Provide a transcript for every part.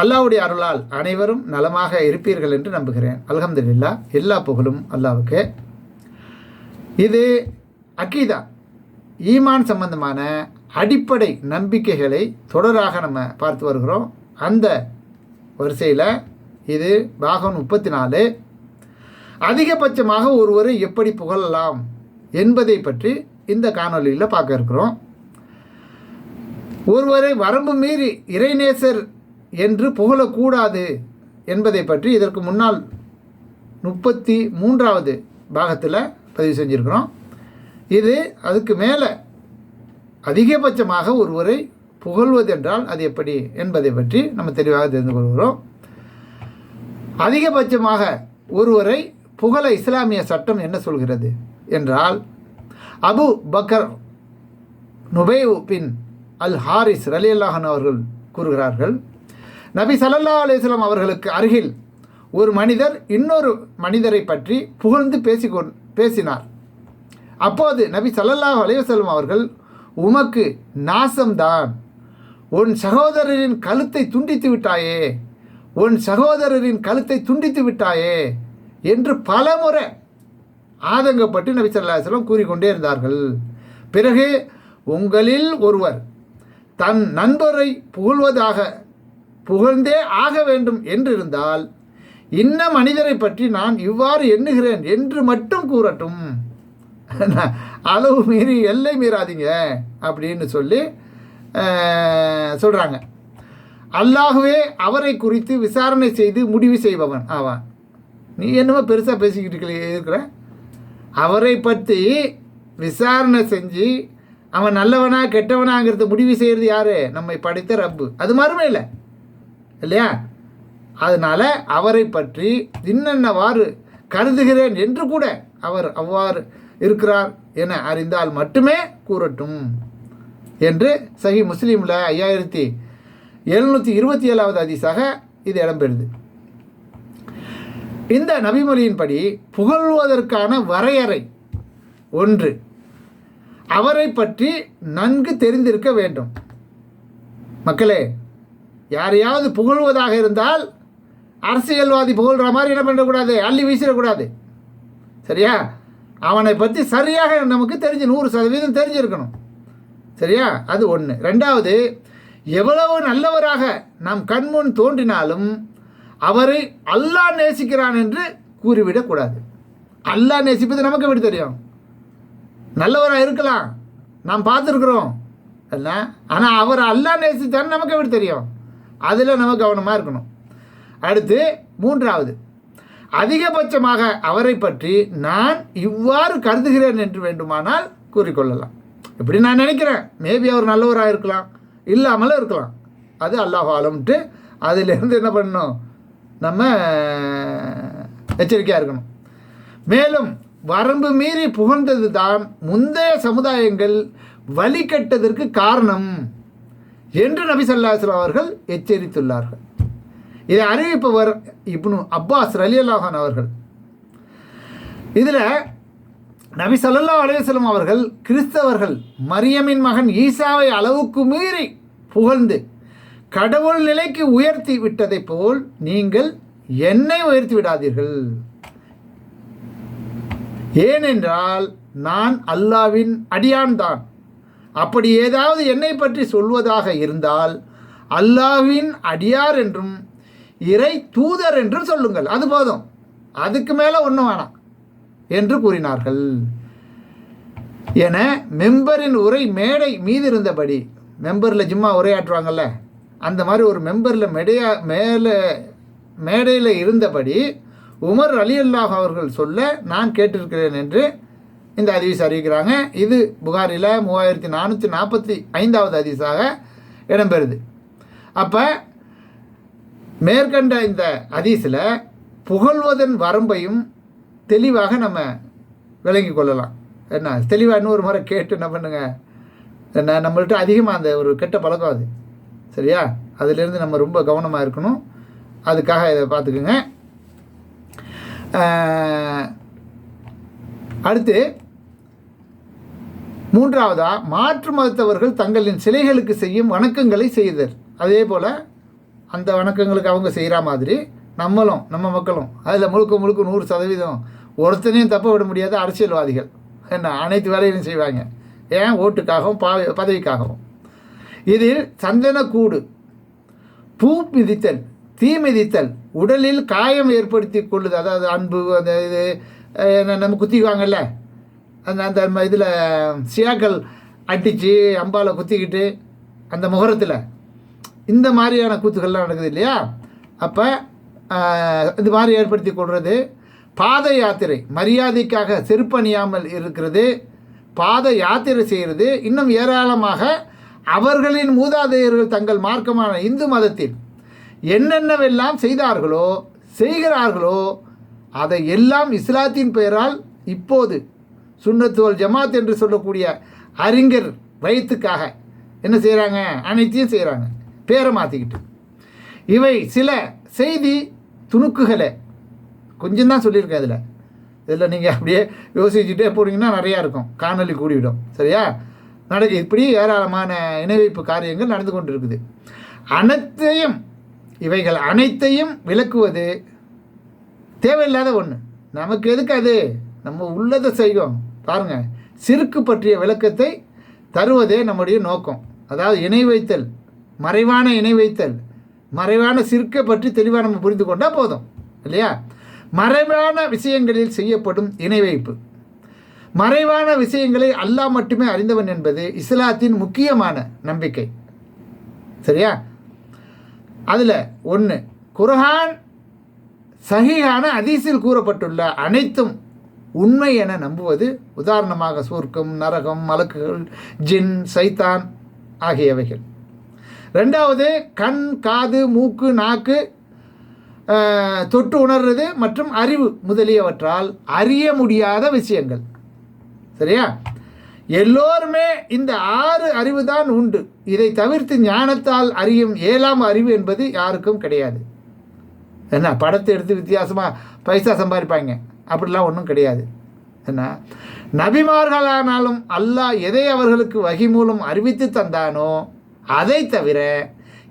அல்லாவுடைய அருளால் அனைவரும் நலமாக இருப்பீர்கள் என்று நம்புகிறேன். அல்ஹம்துலில்லா எல்லா புகழும் அல்லாவுக்கு. இது அக்கீதா ஈமான் சம்பந்தமான அடிப்படை நம்பிக்கைகளை தொடராக நம்ம பார்த்து வருகிறோம். அந்த வரிசையில் இது பாகம் முப்பத்தி நாலு அதிகபட்சமாக ஒருவரை எப்படி புகழலாம் என்பதை பற்றி இந்த காணொலியில் பார்க்க இருக்கிறோம். ஒருவரை வரம்பு மீறி இறைநேசர் என்று புகழக்கூடாது என்பதை பற்றி இதற்கு முன்னால் முப்பத்தி மூன்றாவது பாகத்தில் பதிவு செஞ்சுருக்கிறோம். இது அதுக்கு மேலே அதிகபட்சமாக ஒருவரை புகழ்வதென்றால் அது எப்படி என்பதை பற்றி நம்ம தெளிவாக தெரிந்து கொள்கிறோம். அதிகபட்சமாக ஒருவரை புகழ இஸ்லாமிய சட்டம் என்ன சொல்கிறது என்றால் Abu Bakr நுபேவு bin al Haris ரலி அல்லாஹன் அவர்கள் கூறுகிறார்கள் நபி சலல்லா அலிஸ்லாம் அவர்களுக்கு அருகில் ஒரு மனிதர் இன்னொரு மனிதரை பற்றி புகழ்ந்து பேசி பேசினார். அப்போது நபி சல்லல்லாஹ் அலைவசல்லம் அவர்கள் உமக்கு நாசம்தான். உன் சகோதரரின் கழுத்தை துண்டித்து விட்டாயே. உன் சகோதரரின் கழுத்தை துண்டித்து விட்டாயே. என்று பலமுறை ஆதங்கப்பட்டு நபி சல்லா கூறிக்கொண்டே இருந்தார்கள். பிறகு உங்களில் ஒருவர் தன் நண்பரை புகழ்வதாக புகழ்ந்தே ஆக வேண்டும் என்றிருந்தால் இன்ன மனிதரை பற்றி நான் இவ்வாறு எண்ணுகிறேன் என்று மட்டும் கூறட்டும். அளவு மீறி எல்லை மீறாதீங்க அப்படின்னு சொல்லி சொல்கிறாங்க அல்லாகவே அவரை குறித்து விசாரணை செய்து முடிவு செய்பவன் ஆவான். நீ என்னமோ பெருசாக பேசிக்கிட்டு இருக்கிற? அவரை பற்றி விசாரணை செஞ்சு அவன் நல்லவனா கெட்டவனாங்கிறத முடிவு செய்கிறது யார்? நம்மை படைத்த ரப்பு. அது மறுமையில் இல்லையா? அதனால் அவரை பற்றி இன்னென்னவாறு கருதுகிறேன் என்று கூட அவர் அவ்வாறு இருக்கிறார் என அறிந்தால் மட்டுமே கூறட்டும் என்று சஹி முஸ்லீமில் ஐயாயிரத்தி எழுநூற்றி இருபத்தி ஏழாவது அதிசாக இது இடம்பெறுது. இந்த நபிமொழியின்படி புகழ்வதற்கான வரையறை ஒன்று அவரை பற்றி நன்கு தெரிந்திருக்க வேண்டும். மக்களே யாரையாவது புகழ்வதாக இருந்தால் அரசியல்வாதி புகழ்கிற மாதிரி என்ன பண்ணக்கூடாது அள்ளி வீசிடக்கூடாது. சரியா? அவனை பற்றி சரியாக நமக்கு தெரிஞ்சு நூறு சதவீதம் தெரிஞ்சிருக்கணும். சரியா? அது ஒன்று ரெண்டாவது எவ்வளவு நல்லவராக நம் கண்முன் தோன்றினாலும் அவரை அல்லாஹ் நேசிக்கிறான் என்று கூறிவிடக்கூடாது. அல்லாஹ் நேசிப்பது நமக்கு எப்படி தெரியும்? நல்லவராக இருக்கலாம். நாம் பார்த்துருக்குறோம். அல்ல. ஆனால் அவர் அல்லாஹ் நேசித்தான்னு நமக்கு எப்படி தெரியும்? அதில் நம்ம கவனமாக இருக்கணும். அடுத்து மூன்றாவது. அதிகபட்சமாக அவரை பற்றி நான் இவ்வாறு கருதுகிறேன் என்று வேண்டுமானால் கூறிக்கொள்ளலாம். இப்படி நான் நினைக்கிறேன். மேபி அவர் நல்லவராக இருக்கலாம். இல்லாமலும் இருக்கலாம். அது அல்லாஹ் ஆலம்ட்டு அதிலிருந்து என்ன பண்ணணும்? நம்ம எச்சரிக்கையாக இருக்கணும். மேலும் வரம்பு மீறி புகழ்ந்தது தான் முந்தைய சமுதாயங்கள் வழிகட்டதற்கு காரணம். என்று நபி சல்லாஸ்லாம் அவர்கள் எச்சரித்துள்ளார்கள். இதை அறிவிப்பவர் இப்னு அப்பாஸ் அலி அல்லாஹான் அவர்கள். இதில் நபி சல்லா அலையம் அவர்கள் கிறிஸ்தவர்கள் மரியமின் மகன் ஈசாவை அளவுக்கு மீறி புகழ்ந்து கடவுள் நிலைக்கு உயர்த்தி விட்டதை போல் நீங்கள் என்னை உயர்த்தி விடாதீர்கள். ஏனென்றால் நான் அல்லாவின் அடியான் தான். அப்படி ஏதாவது என்னை பற்றி சொல்வதாக இருந்தால் அல்லாவின் அடியார் என்றும் இறை தூதர் என்றும் சொல்லுங்கள். அது போதும். அதுக்கு மேலே ஒன்றும் வேணாம் என்று கூறினார்கள். என மெம்பரின் உரை மேடை மீது இருந்தபடி மெம்பரில் ஜிம்மா உரையாற்றுவாங்கள்ல அந்த மாதிரி ஒரு மெம்பரில் மெடையா மேலே மேடையில் இருந்தபடி உமர் அலி அல்லாஹ் அவர்கள் சொல்ல நான் கேட்டிருக்கிறேன் என்று இந்த ஹதீஸ் அறிவிக்கிறாங்க. இது புகாரில் மூவாயிரத்தி நானூற்றி நாற்பத்தி ஐந்தாவது ஹதீஸாக இடம்பெறுது. அப்போ மேற்கண்ட இந்த ஹதீஸில் புகழ்வதன் வரம்பையும் தெளிவாக நம்ம விளங்கி கொள்ளலாம். என்ன? தெளிவாக இன்னொரு முறை கேட்டு என்ன பண்ணுங்க? என்ன? நம்மள்ட்ட அதிகமாக அந்த ஒரு கெட்ட பழக்கம் அது. சரியா? அதிலிருந்து நம்ம ரொம்ப கவனமாக இருக்கணும். அதுக்காக இதை பார்த்துக்குங்க. அடுத்து மூன்றாவதா மாற்று மதத்தவர்கள் தங்களின் சிலைகளுக்கு செய்யும் வணக்கங்களை செய்தர் அதே போல் அந்த வணக்கங்களுக்கு அவங்க செய்கிற மாதிரி நம்மளும் நம்ம மக்களும் அதில் முழுக்க முழுக்க நூறு சதவீதம் ஒருத்தனையும் தப்ப விட முடியாத அரசியல்வாதிகள். என்ன அனைத்து வேலையிலும் செய்வாங்க. ஏன்? ஓட்டுக்காகவும் பா பதவிக்காகவும். இதில் சந்தனக்கூடு பூ மிதித்தல் தீ மிதித்தல் உடலில் காயம் ஏற்படுத்தி கொள்ளுது அதாவது அன்பு அந்த இது என்ன நம்ம குத்திக்குவாங்கல்ல அந்த அந்த இதில் சியாக்கள் அடித்து அம்பாவில் குத்திக்கிட்டு அந்த முகரத்தில். இந்த மாதிரியான கூத்துக்கள்லாம் நடக்குது இல்லையா? அப்போ இது மாதிரி ஏற்படுத்தி கொள்வது பாத யாத்திரை. மரியாதைக்காக செருப்பணியாமல் இருக்கிறது பாத யாத்திரை செய்கிறது இன்னும் ஏராளமாக அவர்களின் மூதாதையர்கள் தங்கள் மார்க்கமான இந்து மதத்தில் என்னென்னவெல்லாம் செய்தார்களோ செய்கிறார்களோ அதை எல்லாம் இஸ்லாத்தின் பெயரால் இப்போது சுண்ணத்துவல் ஜமாத் என்று சொல்லக்கூடிய அறிஞர் வயிற்றுக்காக என்ன செய்கிறாங்க அனைத்தையும் செய்கிறாங்க பேரை மாற்றிக்கிட்டு இவை சில செய்தி துணுக்குகளை. கொஞ்சம் தான் சொல்லியிருக்கேன் இதில் இதில் நீங்கள் அப்படியே யோசிச்சுட்டே போனீங்கன்னா நிறையா இருக்கும். காணொலி கூடிவிடும். சரியா? நடக்கு இப்படி ஏராளமான இணைவைப்பு காரியங்கள் நடந்து கொண்டு இருக்குது அனைத்தையும் இவைகள் அனைத்தையும் விளக்குவது தேவையில்லாத ஒன்று நமக்கு எதுக்கு அது? நம்ம உள்ளதை செய்வோம். பாருங்க சிறுக்கு பற்றிய விளக்கத்தை தருவதே நம்முடைய நோக்கம். அதாவது இணை வைத்தல் மறைவான இணை வைத்தல் மறைவான சிறுக்கை பற்றி தெளிவாக நம்ம புரிந்து கொண்டால் போதும் இல்லையா? மறைவான விஷயங்களில் செய்யப்படும் இணை வைப்பு. மறைவான விஷயங்களை அல்லாஹ் மட்டுமே அறிந்தவன் என்பது இஸ்லாத்தின் முக்கியமான நம்பிக்கை. சரியா? அதில் ஒன்று குர்ஹான் சஹீஹான அதிசில் கூறப்பட்டுள்ள அனைத்தும் உண்மை என நம்புவது உதாரணமாக சொர்க்கம் நரகம் மலக்குகள் ஜின் சைத்தான் ஆகியவைகள். ரெண்டாவது கண் காது மூக்கு நாக்கு தொட்டு உணர்றது மற்றும் அறிவு முதலியவற்றால் அறிய முடியாத விஷயங்கள். சரியா? எல்லோருமே இந்த ஆறு அறிவு தான் உண்டு. இதை தவிர்த்து ஞானத்தால் அறியும் ஏழாம் அறிவு என்பது யாருக்கும் கிடையாது. என்ன படத்தை எடுத்து வித்தியாசமாக பைசா சம்பாதிப்பாங்க. அப்படிலாம் ஒன்றும் கிடையாது. என்ன? நபிமார்களானாலும் அல்லாஹ் எதை அவர்களுக்கு வகி மூலம் அறிவித்து தந்தானோ அதை தவிர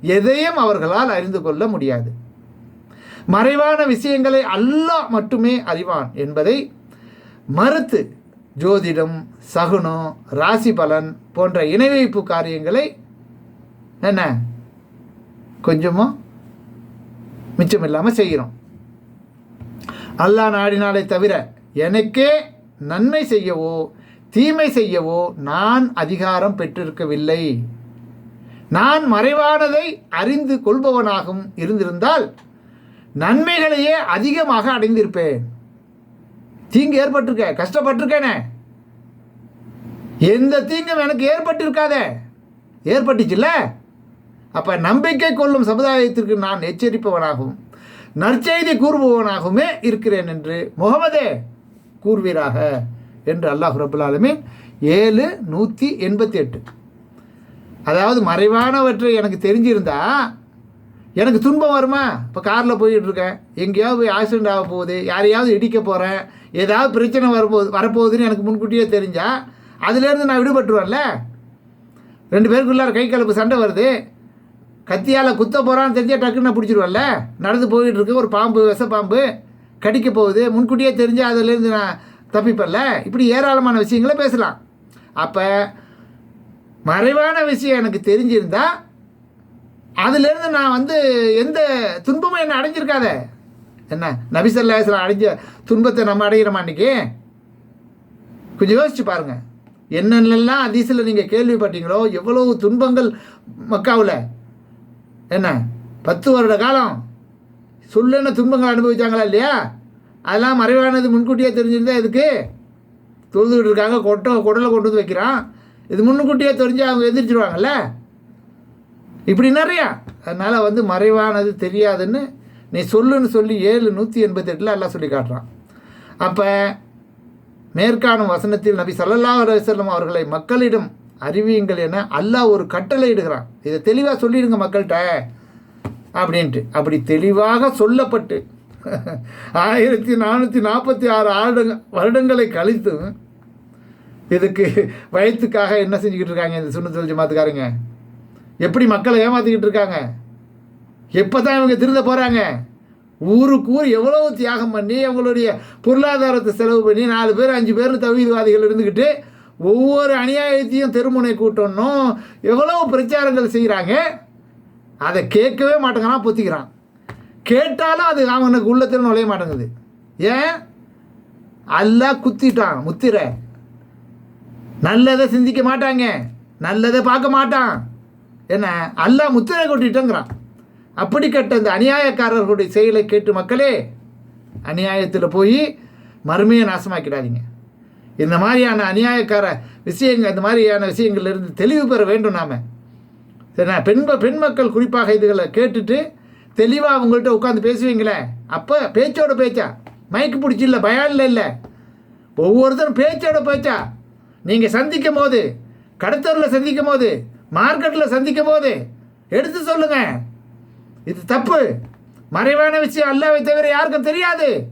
எதையும் அவர்களால் அறிந்து கொள்ள முடியாது. மறைவான விஷயங்களை அல்லாஹ் மட்டுமே அறிவான் என்பதை மறுத்து ஜோதிடம் சகுனம் ராசி பலன் போன்ற இணைவைப்பு காரியங்களை என்ன? கொஞ்சமாக மிச்சம் இல்லாமல் செய்கிறோம். அல்லாஹ் நாடினாலே தவிர எனக்கே நன்மை செய்யவோ தீமை செய்யவோ நான் அதிகாரம் பெற்றிருக்கவில்லை. நான் மறைவானதை அறிந்து கொள்பவனாகவும் இருந்திருந்தால் நன்மைகளையே அதிகமாக அடைந்திருப்பேன். தீங்கு ஏற்பட்டிருக்க கஷ்டப்பட்டிருக்கேனே. எந்த தீங்கும் எனக்கு ஏற்பட்டிருக்காதே. ஏற்பட்டுச்சுல்ல? அப்போ நம்பிக்கை கொள்ளும் சமுதாயத்திற்கு நான் எச்சரிப்பவனாகவும் நற்செய்தி கூறுபவனாகவுமே இருக்கிறேன் என்று முகமதே கூறுவீராக என்று அல்லாஹ் ரபுல்லாலுமே ஏழு நூற்றி எண்பத்தி எட்டு அதாவது மறைவானவற்றை எனக்கு தெரிஞ்சிருந்தா எனக்கு துன்பம் வருமா? இப்போ காரில் போயிட்டுருக்கேன் எங்கேயாவது போய் ஆக்சிடென்ட் ஆக போகுது. யாரையாவது இடிக்க போகிறேன் ஏதாவது பிரச்சனை வரப்போகுது வரப்போகுதுன்னு எனக்கு முன்கூட்டியே தெரிஞ்சால் அதுலேருந்து நான் விடுபட்டுருவேன்ல? ரெண்டு பேருக்குள்ளார கை கலப்பு சண்டை வருது. கத்தியால் குத்த போகிறான்னு தெரிஞ்சால் டக்குன்னு பிடிச்சிருவோம்ல நடந்து போயிட்டு இருக்கு ஒரு பாம்பு விஷ பாம்பு கடிக்க போகுது. முன்கூட்டியே தெரிஞ்சு அதுலேருந்து நான் தப்பிப்பல்ல இப்படி ஏராளமான விஷயங்களை பேசலாம். அப்போ மறைவான விஷயம் எனக்கு தெரிஞ்சிருந்தா அதுலேருந்து நான் வந்து எந்த துன்பமும் என்ன அடைஞ்சிருக்காதே. என்ன? நபிசல்லாஸ்லாம் அடைஞ்ச துன்பத்தை நம்ம அடைகிறோமா அன்னைக்கு கொஞ்சம் யோசிச்சு பாருங்க. என்னென்னலாம் அதிசயில் நீங்கள் கேள்விப்பட்டீங்களோ எவ்வளவு துன்பங்கள் மக்காவில்? என்ன? பத்து வருட காலம். சொல்லுன்னு துன்பங்கள் அனுபவித்தாங்களா இல்லையா? அதெல்லாம் மறைவானது முன்கூட்டியே தெரிஞ்சிருந்தா இதுக்கு தொழுதுகிட்டு இருக்காங்க கொட்டை குடலை கொண்டு வந்து வைக்கிறான். இது முன்கூட்டியே தெரிஞ்சு அவங்க எந்திரிச்சிருவாங்கல்ல? இப்படி நிறையா. அதனால் வந்து மறைவானது தெரியாதுன்னு நீ சொல்லுன்னு சொல்லி ஏழு நூற்றி எண்பத்தெட்டில் எல்லாம் சொல்லி காட்டுறான். அப்போ மேற்காணும் வசனத்தில் நபி சல்லல்லா அலுவலம் அவர்களை மக்களிடம் அறிவியுங்கள் என அல்லாஹ் ஒரு கட்டளை இடுகிறான். இதை தெளிவாக சொல்லிடுங்க மக்கள்கிட்ட. அப்படின்ட்டு. அப்படி தெளிவாக சொல்லப்பட்டு ஆயிரத்தி நானூற்றி நாற்பத்தி ஆறு ஆண்டு வருடங்களை கழித்தும் இதுக்கு வயத்துக்காக என்ன செஞ்சுக்கிட்டு இருக்காங்க இந்த சுண்ணத்துல் ஜமாத்துக்காரங்க? எப்படி மக்களை ஏமாற்றிக்கிட்டு இருக்காங்க? எப்போ தான் இவங்க திருந்த போகிறாங்க ஊருக்கு ஊர் எவ்வளோ தியாகம் பண்ணி அவங்களுடைய பொருளாதாரத்தை செலவு பண்ணி நாலு பேர் அஞ்சு பேர் தவிதவாதிகள் இருந்துக்கிட்டு ஒவ்வொரு அநியாயத்தையும் தெருமுனை கூட்டணும். எவ்வளோ பிரச்சாரங்கள் செய்கிறாங்க அதை கேட்கவே மாட்டேங்கிறான் பொத்திக்கிறான். கேட்டாலும் அது அவனுக்கு உள்ளத்தில் நுழைய மாட்டேங்குது. ஏன்? அல்லாஹ் குத்திட்டான் முத்திரை. நல்லதை சிந்திக்க மாட்டாங்க. நல்லதை பார்க்க மாட்டான். என்ன? அல்லா முத்திரை கொட்டிட்டோன்கிறான் அப்படி கட்ட இந்த அநியாயக்காரர்களுடைய செயலை கேட்டு மக்களே அநியாயத்தில் போய் மறுமையை நாசமாக்கிடாதீங்க. இந்த மாதிரியான அநியாயக்கார விஷயங்கள் இந்த மாதிரியான விஷயங்கள்லேருந்து தெளிவு பெற வேண்டும் நாம். சரிண்ணா? பெண் பெண் மக்கள் குறிப்பாக இதுகளை கேட்டுட்டு தெளிவாக அவங்கள்ட்ட உட்காந்து பேசுவீங்களே? அப்போ பேச்சோட பேச்சா? மைக்கு பிடிச்சி இல்லை பயானில் இல்லை? ஒவ்வொருத்தரும் பேச்சோட பேச்சா? நீங்கள் சந்திக்கும் போது கடத்தரில் சந்திக்கும் போது மார்க்கெட்டில் சந்திக்கும் போது எடுத்து சொல்லுங்க. இது தப்பு. மறைவான விஷயம் அல்லாவை தவிர யாருக்கும் தெரியாது.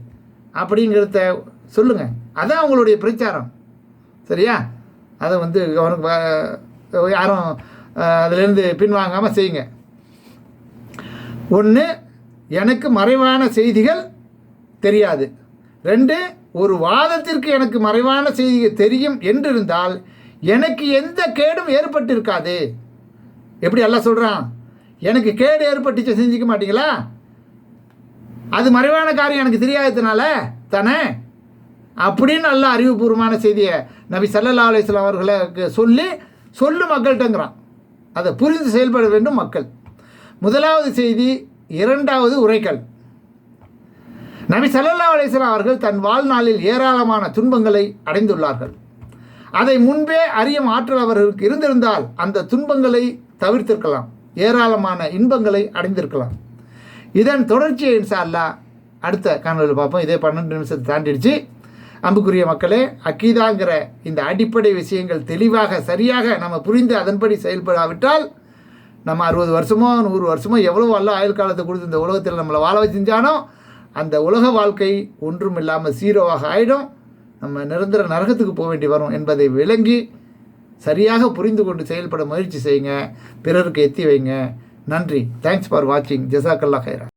அப்படிங்கிறத சொல்லுங்கள் அதான் அவங்களுடைய பிரச்சாரம். சரியா? அதை வந்து அவனுக்கு யாரும் அதுலேருந்து அதிலேருந்து பின்வாங்காமல் செய்யுங்க. ஒன்று எனக்கு மறைவான செய்திகள் தெரியாது. ரெண்டு ஒரு வாதத்திற்கு எனக்கு மறைவான செய்திகள் தெரியும் என்றிருந்தால் எனக்கு எந்த கேடும் ஏற்பட்டிருக்காது. எப்படி எல்லாம் சொல்கிறான் எனக்கு கேடு ஏற்பட்டுச்சு செஞ்சுக்க மாட்டீங்களா? அது மறைவான காரியம் எனக்கு தெரியாததுனால தானே? அப்படின்னு நல்ல அறிவுபூர்வமான செய்தியை நபி சல்லா அலைஹி அவர்களுக்கு சொல்லி சொல்லு மக்கள்கிட்டங்கிறான். அதை புரிந்து செயல்பட வேண்டும் மக்கள். முதலாவது செய்தி இரண்டாவது உரைக்கல் நபி ஸல்லல்லாஹு அலிஸ்லாம் அவர்கள் தன் வாழ்நாளில் ஏராளமான துன்பங்களை அடைந்துள்ளார்கள். அதை முன்பே அறியும் ஆற்றல் அவர்களுக்கு இருந்திருந்தால் அந்த துன்பங்களை தவிர்த்திருக்கலாம். ஏராளமான இன்பங்களை அடைந்திருக்கலாம். இதன் தொடர்ச்சியை இன்ஷா அல்லாஹ் அடுத்த காணொலியில் பார்ப்போம். இதே பன்னெண்டு நிமிஷத்தை தாண்டிடுச்சு. அம்புக்குரிய மக்களே அக்கீதாங்கிற இந்த அடிப்படை விஷயங்கள் தெளிவாக சரியாக நம்ம புரிந்து அதன்படி செயல்படாவிட்டால் நம்ம அறுபது வருஷமோ நூறு வருஷமோ எவ்வளோ அல்ல ஆயுள் காலத்தை கொடுத்து இந்த உலகத்தில் நம்மளை வாழ வச்சிருந்தானோ அந்த உலக வாழ்க்கை ஒன்றும் இல்லாமல் சீரோவாக ஆயிடும். நம்ம நிரந்தர நரகத்துக்கு போக வேண்டி வரும் என்பதை விளங்கி சரியாக புரிந்து கொண்டு செயல்பட முயற்சி செய்யுங்க. பிறருக்கு எத்தி வைங்க. நன்றி. தேங்க்ஸ் ஃபார் வாட்சிங் ஜசாக்கல்லா ஹைரா.